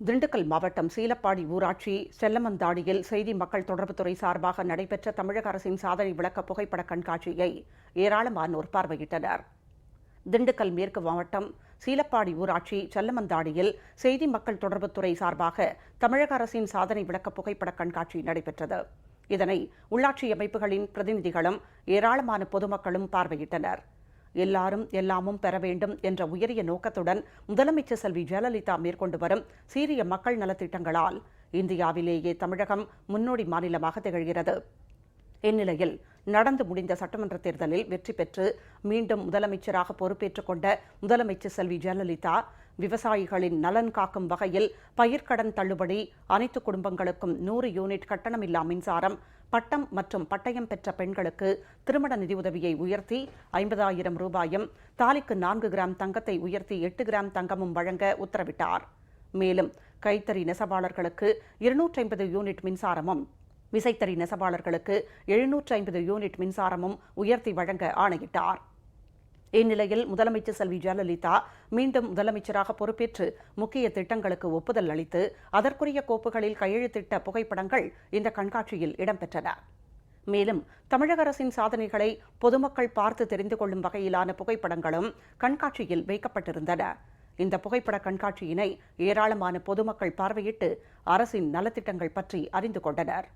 திண்டுக்கல் மாவட்டம் சீலப்பாடி ஊராட்சி செல்லமந்தாடியில் செய்தி மக்கள் தொடர்புத்துறை சார்பாக நடைபெற்ற தமிழக அரசின் சாதனை விளக்க புகைப்பட கண்காட்சியை ஏராளமானோர் பார்வையிட்டனர். திண்டுக்கல் மேற்கு மாவட்டம் சீலப்பாடி ஊராட்சி செல்லமந்தாடியில் செய்தி மக்கள் தொடர்புத்துறை சார்பாக தமிழக அரசின் சாதனை விளக்க புகைப்பட கண்காட்சி நடைபெற்றது. இதனை உள்ளாட்சி அமைப்புகளின் பிரதிநிதிகளும் ஏராளமான பொதுமக்களும் பார்வையிட்டனர். எல்லாரும் எல்லாமும் பெற வேண்டும் என்ற உயரிய நோக்கத்துடன் முதலமைச்சர் செல்வி ஜெயலலிதா மேற்கொண்டு வரும் சீரிய மக்கள் நலத்திட்டங்களால் இந்தியாவிலேயே தமிழகம் முன்னோடி மாநிலமாக திகழ்கிறது. இந்நிலையில் நடந்து முடிந்த சட்டமன்ற தேர்தலில் வெற்றி பெற்று மீண்டும் முதலமைச்சராக பொறுப்பேற்றுக் கொண்ட முதலமைச்சர் செல்வி ஜெயலலிதா விவசாயிகளின் நலன் காக்கும் வகையில் பயிர்க்கடன் தள்ளுபடி அனைத்து குடும்பங்களுக்கும் நூறு யூனிட் கட்டணமில்லா மின்சாரம் பட்டம் மற்றும் பட்டயம் பெற்ற பெண்களுக்கு திருமண நிதியுதவியை உயர்த்தி ஐம்பதாயிரம் ரூபாயும் தாலிக்கு நான்கு கிராம் தங்கத்தை உயர்த்தி எட்டு கிராம் தங்கமும் வழங்க உத்தரவிட்டார். மேலும் கைத்தறி நெசவாளர்களுக்கு இருநூற்றி ஐம்பது யூனிட் மின்சாரமும் விசைத்தறி நெசவாளர்களுக்கு எழுநூற்றி ஐம்பது யூனிட் மின்சாரமும் உயர்த்தி வழங்க ஆணையிட்டார். இந்நிலையில் முதலமைச்சர் செல்வி ஜெயலலிதா மீண்டும் முதலமைச்சராக பொறுப்பேற்று முக்கிய திட்டங்களுக்கு ஒப்புதல் அளித்து அதற்குரிய கோப்புகளில் கையெழுத்திட்ட புகைப்படங்கள் இந்த கண்காட்சியில் இடம்பெற்றன. மேலும் தமிழக அரசின் சாதனைகளை பொதுமக்கள் பார்த்து தெரிந்து கொள்ளும் வகையிலான புகைப்படங்களும் கண்காட்சியில் வைக்கப்பட்டிருந்தன. இந்த புகைப்பட கண்காட்சியினை ஏராளமான பொதுமக்கள் பார்வையிட்டு அரசின் நலத்திட்டங்கள் பற்றி அறிந்து கொண்டனர்.